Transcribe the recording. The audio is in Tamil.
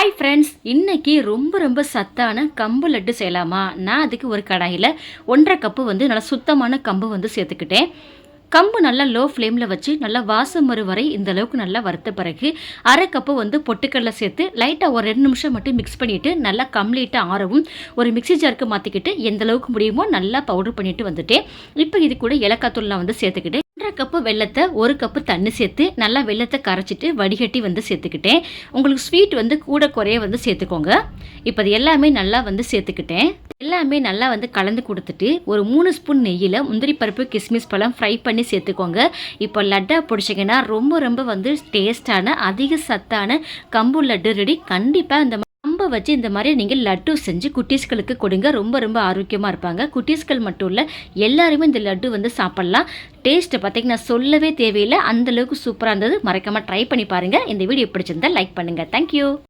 ஹாய் ஃப்ரெண்ட்ஸ் இன்றைக்கி ரொம்ப ரொம்ப சத்தான கம்பு லட்டு செய்யலாமா? நான் அதுக்கு ஒரு கடாயில் ஒன்றரை கப்பு வந்து நல்லா சுத்தமான கம்பு வந்து சேர்த்துக்கிட்டேன். கம்பு நல்லா லோ ஃப்ளேமில் வச்சு நல்லா வாசம் வரும் வரை இந்த அளவுக்கு நல்லா வறுத்த பிறகு அரை கப்பு வந்து பொட்டுக்கடலை சேர்த்து லைட்டாக ஒரு ரெண்டு நிமிஷம் மட்டும் மிக்ஸ் பண்ணிவிட்டு நல்லா கம்ப்ளீட்டாக ஆறவும் ஒரு மிக்ஸி ஜாருக்கு மாற்றிக்கிட்டு எந்த அளவுக்கு முடியுமோ நல்லா பவுடர் பண்ணிவிட்டு வந்துட்டேன். இப்போ இது கூட ஏலக்காய் தூள்லாம் வந்து சேர்த்துக்கிட்டேன் ஒன்றரை கப்பு வெள்ளத்தை ஒரு கப்பு தண்ணி சேர்த்து நல்லா வெள்ளத்தை கரைச்சிட்டு வடிகட்டி வந்து சேர்த்துக்கிட்டேன். உங்களுக்கு ஸ்வீட் வந்து கூட குறைய வந்து சேர்த்துக்கோங்க. இப்போ அது எல்லாமே நல்லா வந்து சேர்த்துக்கிட்டேன். எல்லாமே நல்லா வந்து கலந்து கொடுத்துட்டு ஒரு மூணு ஸ்பூன் நெய்யில் முந்திரி பருப்பு கிஸ்மிஸ் பழம் ஃப்ரை பண்ணி சேர்த்துக்கோங்க. இப்போ லட்டா பிடிச்சிங்கன்னா ரொம்ப ரொம்ப வந்து டேஸ்டான அதிக சத்தான கம்பு லட்டு ரெடி. கண்டிப்பாக இந்த வச்சு இந்த மாதிரி நீங்கள் லட்டு செஞ்சு குட்டீஸ்களுக்கு கொடுங்க. ரொம்ப ரொம்ப ஆரோக்கியமாக இருப்பாங்க. குட்டீஸ்கள் மட்டும் இல்லை எல்லாருமே இந்த லட்டு வந்து சாப்பிட்லாம். டேஸ்ட்டை பார்த்தீங்கன்னா சொல்லவே தேவையில்லை. அந்தளவுக்கு சூப்பராக இருந்தது. மறக்காமல் ட்ரை பண்ணி பாருங்கள் இந்த வீடியோ பிடிச்சிருந்தால் லைக் பண்ணுங்கள் தேங்க்யூ